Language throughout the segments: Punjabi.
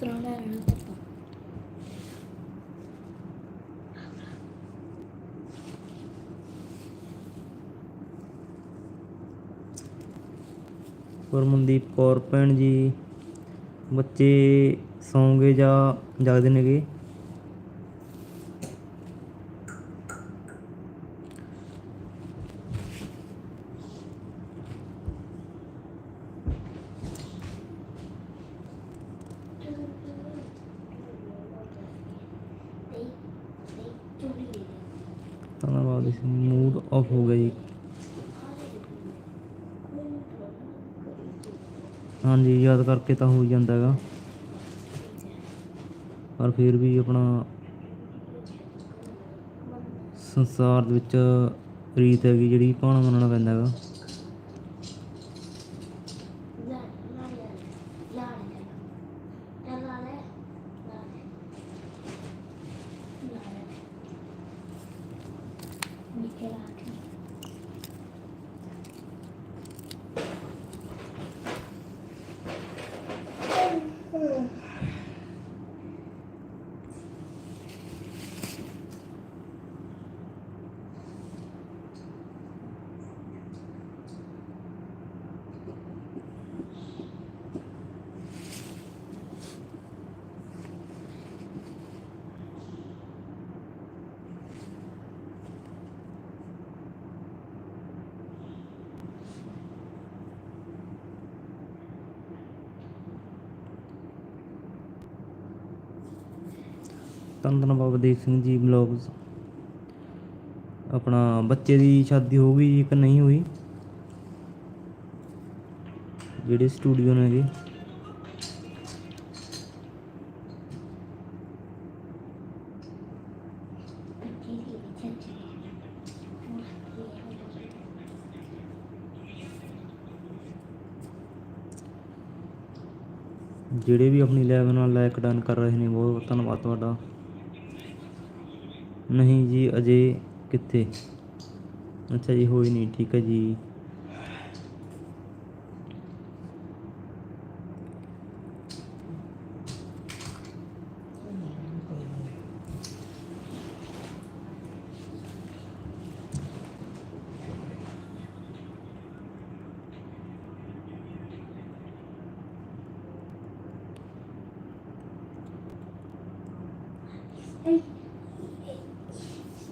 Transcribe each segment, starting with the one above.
ਥੋੜਾ ਨਹੀਂ ਨਹੀਂ ਗੁਰਮਨਦੀਪ ਕੌਰ ਭੈਣ ਜੀ ਬੱਚੇ ਸੌਂਗੇ ਜਾਂ ਜਾਗਦੇ ਨੇਗੇ? ਧੰਨਵਾਦ ਜੀ ਮੂਡ ਆਫ ਹੋ ਗਿਆ ਜੀ। ਹਾਂਜੀ, ਯਾਦ ਕਰਕੇ ਤਾਂ ਹੋ ਜਾਂਦਾ ਹੈਗਾ। ਪਰ ਫਿਰ ਵੀ ਆਪਣਾ ਸੰਸਾਰ ਦੇ ਵਿੱਚ ਰੀਤ ਹੈਗੀ ਜਿਹੜੀ ਭਾਣਾ ਮੰਨਣਾ ਪੈਂਦਾ ਹੈਗਾ। ਧੰਨ ਧੰਨ ਬਾਬਾ ਦੀਪ ਸਿੰਘ ਜੀ ਬਲੌਗਸ ਆਪਣਾ ਬੱਚੇ ਦੀ ਸ਼ਾਦੀ ਹੋ ਗਈ ਇੱਕ ਨਹੀਂ ਹੋਈ। ਜਿਹੜੇ ਸਟੂਡੀਓ ਨੇ ਜੀ। ਜਿਹੜੇ ਵੀ ਆਪਣੀ ਲੈਬ ਨਾਲ ਲਾਇਕ ਡਨ ਕਰ ਰਹੇ ਨੇ, ਬਹੁਤ ਬਹੁਤ ਧੰਨਵਾਦ ਤੁਹਾਡਾ। नहीं जी अजय कितने अच्छा जी हो ही नहीं ठीक है जी Hey.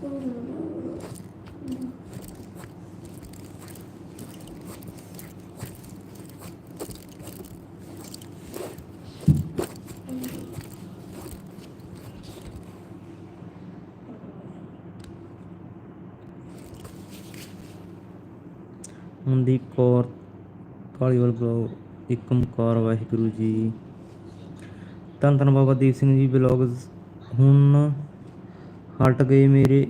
ਸਾਕਰਾ ਨਹੀਂ ਹੋ ਗਿਆ ਮਨਦੀਪ ਕੌਰ ਕਾਲੀਵਾਲ ਬਲੌਗ ਇੱਕ ਓਮਕਾਰ ਵਾਹਿਗੁਰੂ ਜੀ ਧੰਨ ਧੰਨ ਬਾਬਾ ਦੀਪ ਸਿੰਘ ਜੀ ਬਲੌਗਸ ਹੁਣ ਹਟ ਗਏ ਮੇਰੇ।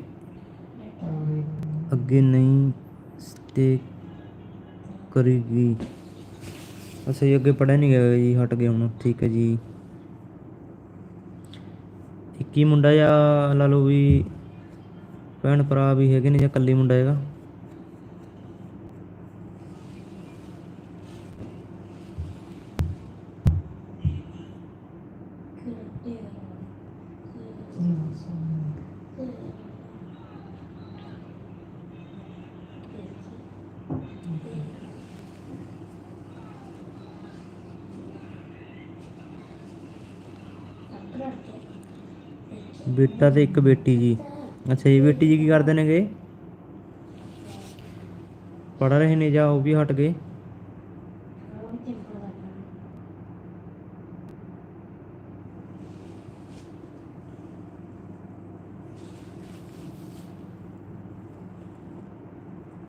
ਅੱਗੇ ਨਹੀਂ ਸਟੇ ਕਰੇਗੀ। ਅੱਛਾ ਜੀ, ਅੱਗੇ ਪੜਿਆ ਨਹੀਂ ਗਿਆ ਜੀ, ਹਟ ਗਏ ਹੁਣ, ਠੀਕ ਹੈ ਜੀ। ਇੱਕ ਮੁੰਡਾ ਜਾਂ ਲਾ ਲਓ ਵੀ ਭੈਣ ਭਰਾ ਵੀ ਹੈਗੇ ਨੇ ਜਾਂ ਇਕੱਲੀ ਮੁੰਡਾ ਹੈਗਾ। ਬੇਟਾ ਤੇ ਇੱਕ ਬੇਟੀ ਜੀ ਅੱਛਾ ਜੀ ਬੇਟੀ ਜੀ ਕੀ ਕਰਦੇ ਨੇਗੇ ਪੜ ਰਹੇ ਨੇ ਜਾਂ ਉਹ ਵੀ ਹਟ ਗਏ